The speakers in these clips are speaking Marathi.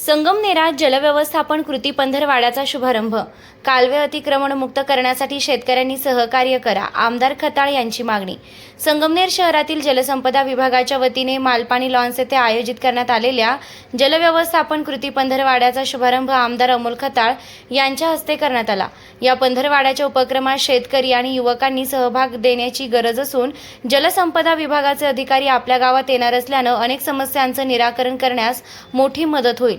संगमनेरात जलव्यवस्थापन कृती पंधरवाड्याचा शुभारंभ. कालवे अतिक्रमण मुक्त करण्यासाठी शेतकऱ्यांनी सहकार्य करा आमदार खताळ यांची मागणी. संगमनेर शहरातील जलसंपदा विभागाच्या वतीने मालपाणी लॉन्स येथे आयोजित करण्यात आलेल्या जलव्यवस्थापन कृती पंधरवाड्याचा शुभारंभ आमदार अमोल खताळ यांच्या हस्ते करण्यात आला. या पंधरवाड्याच्या उपक्रमात शेतकरी आणि युवकांनी सहभाग देण्याची गरज असून जलसंपदा विभागाचे अधिकारी आपल्या गावात येणार असल्यानं अनेक समस्यांचं निराकरण करण्यास मोठी मदत होईल.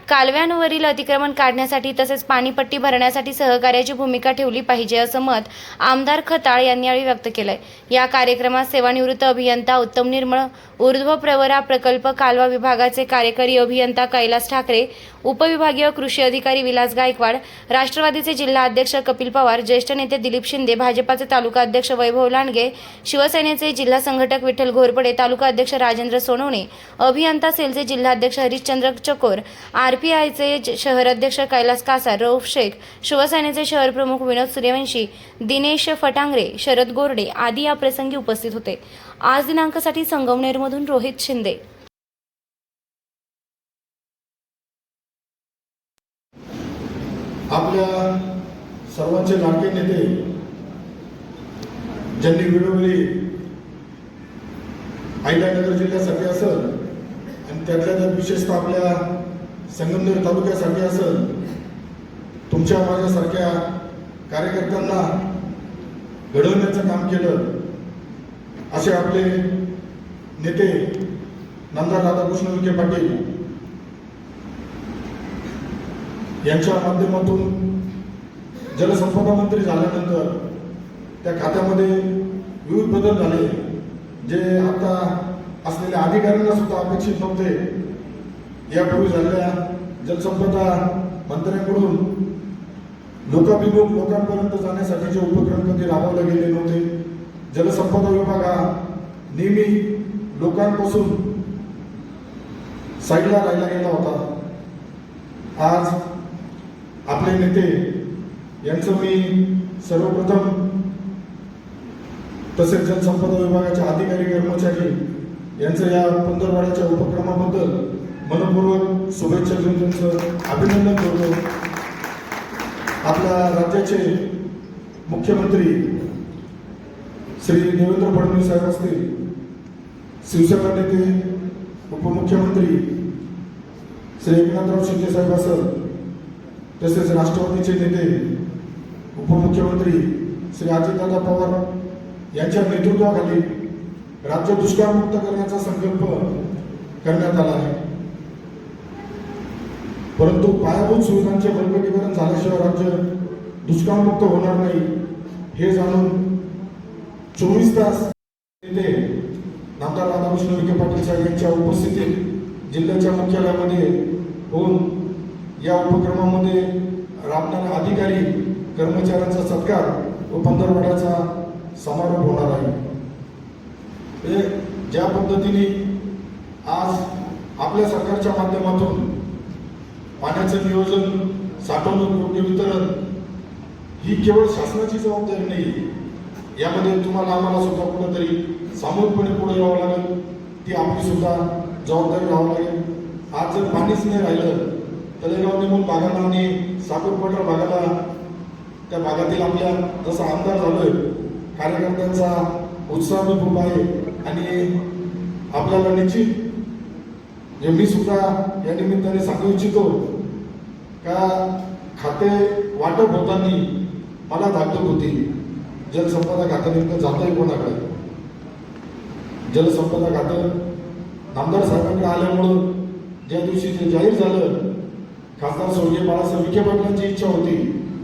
कालव्यांवरील अतिक्रमण काढण्यासाठी तसेच पाणीपट्टी भरण्यासाठी सहकार्याची भूमिका ठेवली पाहिजे असं मत आमदार खताळ यांनी यावेळी व्यक्त केलंय. या कार्यक्रमात सेवानिवृत्त अभियंता उत्तम निर्मळ ऊर्ध्व प्रवरा प्रकल्प कालवा विभागाचे कार्यकारी अभियंता कैलास ठाकरे उपविभागीय कृषी अधिकारी विलास गायकवाड राष्ट्रवादीचे जिल्हा अध्यक्ष कपिल पवार ज्येष्ठ नेते दिलीप शिंदे भाजपाचे तालुका अध्यक्ष वैभव लांडगे शिवसेनेचे जिल्हा संघटक विठ्ठल घोरपडे तालुका अध्यक्ष राजेंद्र सोनवणे अभियंता सेलचे जिल्हाध्यक्ष हरिश्चंद्र चकोर आर. आयपीआयचे शहर अध्यक्ष कैलास कासार रौफ शेख शिवसेनेचे शहर प्रमुख विनोद सूर्यवंशी दिनेश फटांगरे शरद गोरडे आदी या प्रसंगी उपस्थित होते. आज दिनांकासाठी संगमनेरमधून रोहित शिंदे. आपल्या सर्वांचे लाडके नेते ज्यांनी वेळोवेळी अहिल्यानगर जिल्ह्यासाठी असेल आणि त्यातल्या त्यात विशेषतः आपल्या संगमनेर तालुक्यासाठी असेल तुमच्या माझ्यासारख्या कार्यकर्त्यांना घडवण्याचं काम केलं असे आपले नेते नंदा राधाकृष्ण विखे पाटील यांच्या माध्यमातून जलसंपदा मंत्री झाल्यानंतर त्या खात्यामध्ये विविध बदल झाले जे आता असलेल्या अधिकाऱ्यांना सुद्धा अपेक्षित नव्हते. यापूर्वी झालेल्या जलसंपदा मंत्र्यांकडून लोकाभिमुख लोकांपर्यंत जाण्यासाठीचे उपक्रम कधी राबवले गेले नव्हते. जलसंपदा विभाग हा नेहमी लोकांपासून साईडला राहिला गेला होता. आज आपले नेते यांचं मी सर्वप्रथम तसेच जलसंपदा विभागाचे अधिकारी कर्मचारी यांचं या पंधरवाड्याच्या उपक्रमाबद्दल मनपूर्वक शुभेच्छा देऊन त्यांचं अभिनंदन करतो. आपल्या राज्याचे मुख्यमंत्री श्री देवेंद्र फडणवीस साहेब असतील शिवसेना नेते उपमुख्यमंत्री श्री एकनाथराव शिंदे साहेब असत तसेच राष्ट्रवादीचे नेते उपमुख्यमंत्री श्री अजितदादा पवार यांच्या नेतृत्वाखाली राज्य दुष्काळमुक्त करण्याचा संकल्प करण्यात आला आहे. परंतु पायाभूत सुविधांचे बळकटीकरण झाल्याशिवाय राज्य दुष्काळमुक्त होणार नाही हे जाणून चोवीस तास नेते नामदार राधाकृष्ण विखे पाटील साहेब यांच्या उपस्थितीत जिल्ह्याच्या मुख्यालयामध्ये होऊन या उपक्रमामध्ये राबणाऱ्या अधिकारी कर्मचाऱ्यांचा सत्कार व पंधरवड्याचा समारोप होणार आहे. म्हणजे ज्या पद्धतीने आज आपल्या सरकारच्या माध्यमातून पाण्याचं नियोजन साठवणूक योग्य वितरण ही केवळ शासनाची जबाबदारी नाही. यामध्ये तुम्हाला आम्हाला सुद्धा कुठंतरी सामूहिकपणे पुढे यावं लागेल. ती आपली सुद्धा जबाबदारी राहावं लागेल. आज जर पाणीच नाही राहिलं तळेगाव निमून भागाला आणि साखरपटर भागाला त्या भागातील आपल्या जसं आमदार झालोय कार्यकर्त्यांचा उत्साह खूप आहे आणि आपल्याला निश्चित जे मी सुद्धा या निमित्ताने सांगू इच्छितो का खाते वाटप होताना मला धाकधूक होती. जलसंपदा खात्यानिमित्त नेमकं जातंय कोणाकडे? जलसंपदा खातं नामदार साहेबांकडे आल्यामुळं ज्या दिवशी जे जाहीर झालं खासदार स्वर्गीय बाळासाहेब विखे पाटलांची इच्छा होती.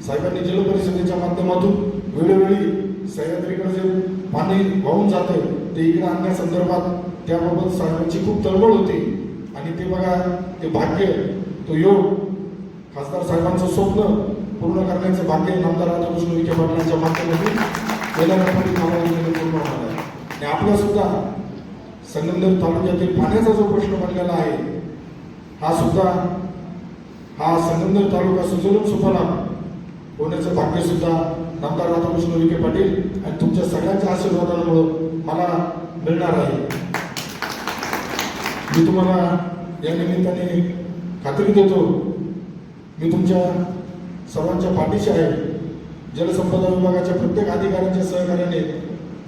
साहेबांनी जल परिषदेच्या माध्यमातून वेळोवेळी सह्याद्रीकडे जे पाणी वाहून जातं ते इकडे आणण्यासंदर्भात त्याबाबत साहेबांची खूप तळमळ होती. आणि ते बघा ते भाग्य तो योग खासदार साहेबांचं स्वप्न पूर्ण करण्याचं भाग्य नामदार राधाकृष्ण विखे पाटलांच्या माध्यमातून गेल्या रत्नागिरी कामामध्ये पूर्ण होणार आहे. आणि आपला सुद्धा संगमनेर तालुक्यातील पाण्याचा जो प्रश्न बनलेला आहे हा सुद्धा हा संगमनेर तालुका सुजलम सुफलाम होण्याचं भाग्य सुद्धा नामदार राधाकृष्ण विखे पाटील आणि तुमच्या सगळ्यांच्या आशीर्वादामुळं मला मिळणार आहे. मी तुम्हाला या निमित्ताने खात्री देतो मी तुमच्या सर्वांच्या पाठीशी आहे. जलसंपदा विभागाच्या प्रत्येक अधिकाऱ्यांच्या सहकार्याने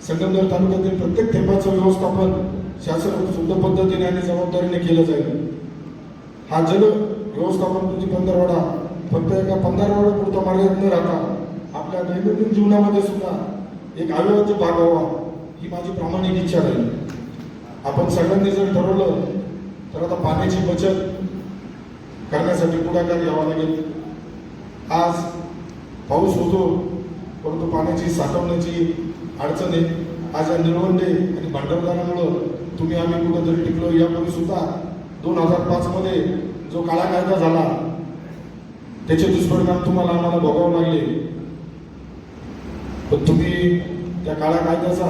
संगमनेर तालुक्यातील प्रत्येक थेंबाचं व्यवस्थापन शासन शुद्ध पद्धतीने आणि जबाबदारीने केलं जाईल. हा जल व्यवस्थापन कृती पंधरवाडा फक्त एका पंधरवाड्यापुरता मार्गात न राहता आपल्या दैनंदिन जीवनामध्ये सुद्धा एक अविभाज्य भाग व्हावा ही माझी प्रामाणिक इच्छा राहील. आपण सगळ्यांनी जर ठरवलं तर आता पाण्याची बचत करण्यासाठी पुढाकार घ्यावा लागेल. आज पाऊस होतो परंतु पाण्याची साठवण्याची अडचण आहे. आज या निळवंडे आणि भांडवलदारामुळं तुम्ही आम्ही कुठंतरी टिकलो. यापूर्वी सुद्धा दोन हजार पाचमध्ये जो काळा कायदा झाला त्याचे दुष्परिणाम तुम्हाला आम्हाला भोगावे लागले. पण तुम्ही त्या काळ्या कायद्याचा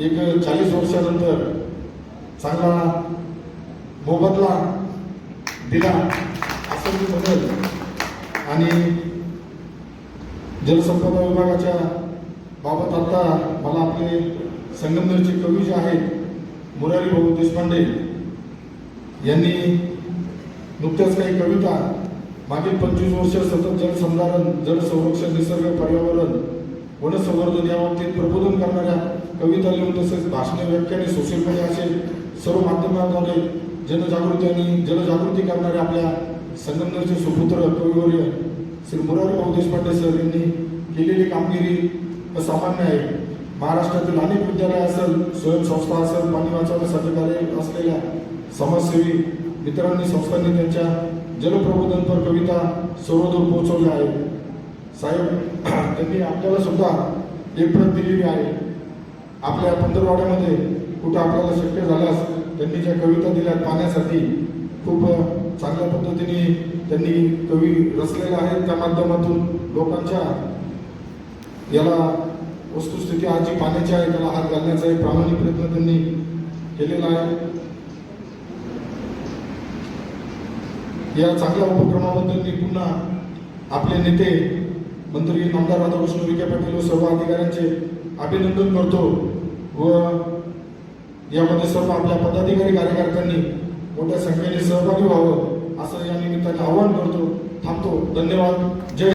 एक चाळीस वर्षानंतर चांगला मोबदला दिला असं मी म्हणेल. आणि जलसंपदा विभागाच्या बाबत आता मला आपले संगमनेरचे कवी जे आहेत मुरारी भाऊ देशपांडे यांनी नुकत्याच काही कविता मागील पंचवीस वर्ष सतत जलसंधारण जलसंरक्षण निसर्ग पर्यावरण वनसंवर्धन याबाबतीत प्रबोधन करणाऱ्या कविता लिहून तसेच भाषणे व्याख्याने सोशल मीडिया असे सर्व माध्यमांद्वारे जनजागृती आणि जनजागृती करणाऱ्या आपल्या संगमनेरचे सुपुत्र कविवर्य श्री मुरारी भाऊ देशपांडे सर यांनी केलेली कामगिरी असामान्य आहे. महाराष्ट्रातील अनेक विद्यालय असेल स्वयंसंस्था असेल पाणी वाचवण्यासाठी कार्य असलेल्या समाजसेवी मित्रांनी संस्थांनी त्यांच्या जलप्रबोधनपर कविता सर्वदूर पोहोचवल्या आहेत. साहेब त्यांनी आपल्याला सुद्धा एक प्रत दिलेली आहे. आपल्या पंधरवाड्यामध्ये कुठं आपल्याला शक्य झाल्यास त्यांनी ज्या कविता दिल्या पाण्यासाठी खूप चांगल्या पद्धतीने त्यांनी कवी रचलेल्या आहेत. त्या माध्यमातून लोकांच्या याला वस्तुस्थिती आज जी पाण्याची आहे त्याला हात घालण्याचा एक प्रामाणिक प्रयत्न त्यांनी केलेला आहे. या चांगल्या उपक्रमाबद्दल मी पुन्हा आपले नेते मंत्री आमदार राधाकृष्ण विखे पाटील व सर्व अधिकाऱ्यांचे अभिनंदन करतो व यामध्ये सर्व आपल्या पदाधिकारी कार्यकर्त्यांनी मोठ्या संख्येने सहभागी व्हावं असं या निमित्ताने आवाहन करतो थांबतो. धन्यवाद. जय